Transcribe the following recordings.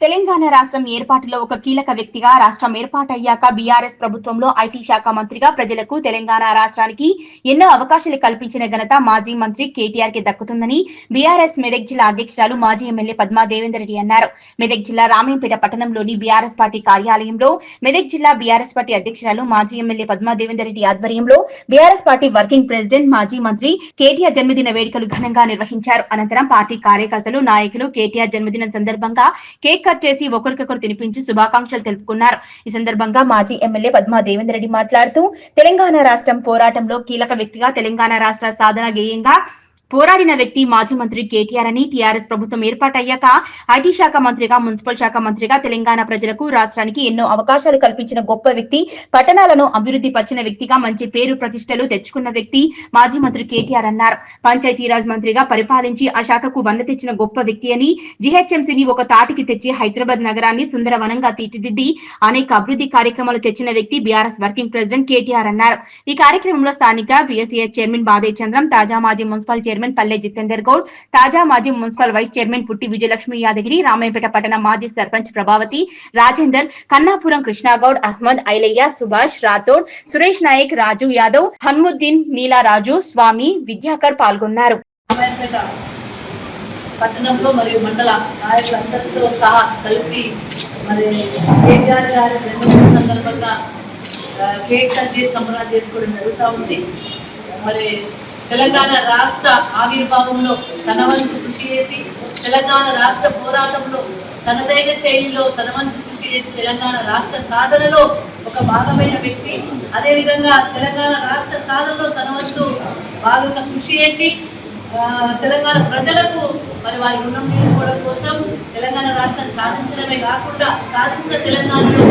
తెలంగాణ రాష్ట్రం ఏర్పాటులో ఒక కీలక వ్యక్తిగా రాష్ట్రం ఏర్పాటయ్యాక బీఆర్ఎస్ ప్రభుత్వంలో ఐటీ శాఖ మంత్రిగా ప్రజలకు తెలంగాణ రాష్ట్రానికి ఎన్నో అవకాశాలు కల్పించిన ఘనత మాజీ మంత్రి కేటీఆర్కి దక్కుతుందని బీఆర్ఎస్ మెదక్ జిల్లా అధ్యక్షురాలు మాజీ ఎమ్మెల్యే పద్మా దేవేందర్ రెడ్డి అన్నారు. మెదక్ జిల్లా రామేంపేట పట్టణంలోని బీఆర్ఎస్ పార్టీ కార్యాలయంలో మెదక్ జిల్లా బీఆర్ఎస్ పార్టీ అధ్యక్షురాలు మాజీ ఎమ్మెల్యే పద్మా దేవేందర్ రెడ్డి ఆధ్వర్యంలో బీఆర్ఎస్ పార్టీ వర్కింగ్ ప్రెసిడెంట్ మాజీ మంత్రి కేటీఆర్ జన్మదిన వేడుకలు ఘనంగా నిర్వహించారు. అనంతరం పార్టీ కార్యకర్తలు నాయకులు కేటీఆర్ జన్మదినం సందర్భంగా కేక్ కట్ చేసి ఒకరికొకరు తినిపించి శుభాకాంక్షలు తెలుపుకున్నారు. ఈ సందర్భంగా మాజీ ఎమ్మెల్యే పద్మా దేవేందర్ రెడ్డి మాట్లాడుతూ తెలంగాణ రాష్ట్రం పోరాటంలో కీలక వ్యక్తిగా తెలంగాణ రాష్ట్ర సాధన గేయంగా పోరాడిన వ్యక్తి మాజీ మంత్రి కేటీఆర్ అని టీఆర్ఎస్ ప్రభుత్వం ఏర్పాటయ్యాక ఐటీ శాఖ మంత్రిగా మున్సిపల్ శాఖ మంత్రిగా తెలంగాణ ప్రజలకు రాష్ట్రానికి ఎన్నో అవకాశాలు కల్పించిన గొప్ప వ్యక్తి పట్టణాలను అభివృద్ధి పరిచిన వ్యక్తిగా మంచి పేరు ప్రతిష్టలు తెచ్చుకున్న వ్యక్తి మాజీ మంత్రి కేటీఆర్ అన్నారు. పంచాయతీరాజ్ మంత్రిగా పరిపాలించి ఆ శాఖకు వన్న తెచ్చిన గొప్ప వ్యక్తి అని జీహెచ్ఎంసీని ఒక తాటికి తెచ్చి హైదరాబాద్ నగరాన్ని సుందరవనంగా తీర్చిదిద్ది అనేక అభివృద్ధి కార్యక్రమాలు తెచ్చిన వ్యక్తి బీఆర్ఎస్ వర్కింగ్ ప్రెసిడెంట్ కేటీఆర్ అన్నారు. ఈ కార్యక్రమంలో స్థానిక బీఎస్ఈఎస్ చైర్మన్ బాదే చంద్రం తాజా మాజీ మున్సిపల్ చైర్మన్ చైర్మన్ పల్లె జితేందర్ గౌడ్ తాజా మాజీ మున్సిపల్ వైస్ చైర్మన్ పుట్టి విజయలక్ష్మి యాదగిరి రామాయపేట పట్టణ మాజీ సర్పంచ్ ప్రభావతి రాజేందర్ కన్నాపురం కృష్ణాగౌడ్ అహ్మద్ ఐలయ్య సుభాష్ రాథోడ్ సురేష్ నాయక్ రాజు యాదవ్ హన్ముద్దీన్ నీలారాజు స్వామి విద్యాకర్ పాల్గొన్నారు. పట్టణంలో మరియు మండల నాయకులందరితో సహా కలిసి మరి కేటీఆర్ గారి జన్మదిన సందర్భంగా కేక్ కట్ చేసి సంబరాలు చేసుకోవడం జరుగుతూ ఉంది. మరి తెలంగాణ రాష్ట్ర ఆవిర్భావంలో తన వంతు కృషి చేసి తెలంగాణ రాష్ట్ర పోరాటంలో తనదైన శైలిలో తన వంతు కృషి చేసి తెలంగాణ రాష్ట్ర సాధనలో ఒక భాగమైన వ్యక్తి. అదేవిధంగా తెలంగాణ రాష్ట్ర సాధనలో తన వంతు భాగంగా కృషి చేసి తెలంగాణ ప్రజలకు మరి వారి రుణం తీసుకోవడం కోసం తెలంగాణ రాష్ట్రాన్ని సాధించడమే కాకుండా సాధించిన తెలంగాణలో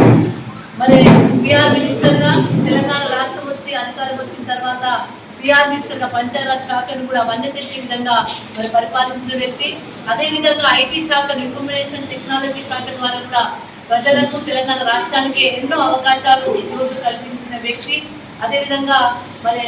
మరి బీఆర్ మినిస్టర్గా తెలంగాణ రాష్ట్రం వచ్చి అధికారం వచ్చిన తర్వాత బీఆర్ శాఖను కూడా వన్నె తెచ్చే విధంగా మరి పరిపాలించిన వ్యక్తి. అదేవిధంగా ఐటీ శాఖను ఇన్ఫర్మేషన్ టెక్నాలజీ శాఖ ద్వారా కూడా ప్రజలకు తెలంగాణ రాష్ట్రానికి ఎన్నో అవకాశాలు ఈరోజు కల్పించిన వ్యక్తి. అదేవిధంగా మరి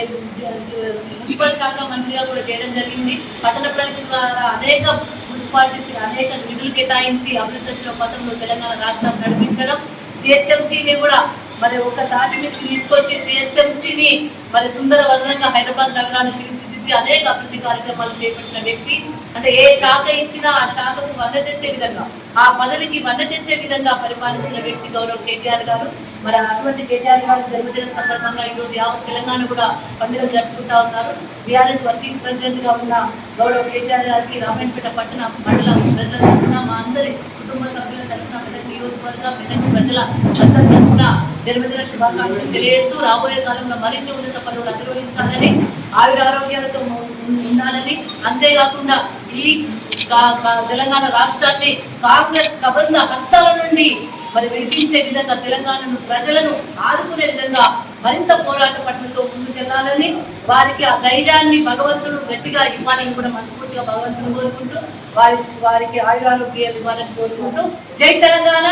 మున్సిపల్ శాఖ మంత్రిగా కూడా చేయడం జరిగింది. పట్టణ ప్రగతి ద్వారా అనేక మున్సిపాలిటీస్ అనేక నిధులు కేటాయించి అభివృద్ధి దశలో పథంలో తెలంగాణ రాష్ట్రం నడిపించడం. జిహెచ్ఎంసీని కూడా మరి ఒక తాటి మీద తీసుకొచ్చి జిహెచ్ఎంసీని మరి సుందర వదనంగా హైదరాబాద్ నగరాన్ని తీర్చిదిద్ది అనేక అభివృద్ధి కార్యక్రమాలు చేపట్టిన వ్యక్తి. అంటే ఏ శాఖ ఇచ్చినా ఆ శాఖకు వన్న తెచ్చే విధంగా ఆ పదవికి వన్న తెచ్చే విధంగా పరిపాలించిన వ్యక్తి గౌరవ కేటీఆర్ గారు. మరి అటువంటి కేటీఆర్ గారి జన్మదిన సందర్భంగా ఈ రోజు యావత్ తెలంగాణ కూడా పండుగ జరుపుకుంటా ఉన్నారు. బీఆర్ఎస్ వర్కింగ్ ప్రెసిడెంట్గా ఉన్న గౌరవ కేటీఆర్ గారికి రామాయణపేట పట్టణ మండల ప్రజల తరఫున మా అందరి కుటుంబ సభ్యుల తరఫున మెదక్ నియోజకవర్గ మెదక్ ప్రజల అందరి తరఫున జన్మదిన శుభాకాంక్షలు తెలియజేస్తూ రాబోయే కాలంలో మరిన్ని ఉన్నత పనులు అధిరోహించాలని ఆయురారోగ్యాలతో ఉండాలని. అంతేకాకుండా ఈ తెలంగాణ రాష్ట్రాన్ని కాంగ్రెస్ కబంధ హస్తాల నుండి మరి విడిపించే విధంగా తెలంగాణను ప్రజలను ఆదుకునే విధంగా మరింత పోరాట పట్టులతో ముందుకెళ్ళాలని వారికి ఆ ధైర్యాన్ని భగవంతుడు గట్టిగా ఇవ్వాలని కూడా మనస్ఫూర్తిగా భగవంతుడు కోరుకుంటూ వారి వారికి ఆయురారోగ్యాలు ఇవ్వాలని కోరుకుంటూ. జై తెలంగాణ!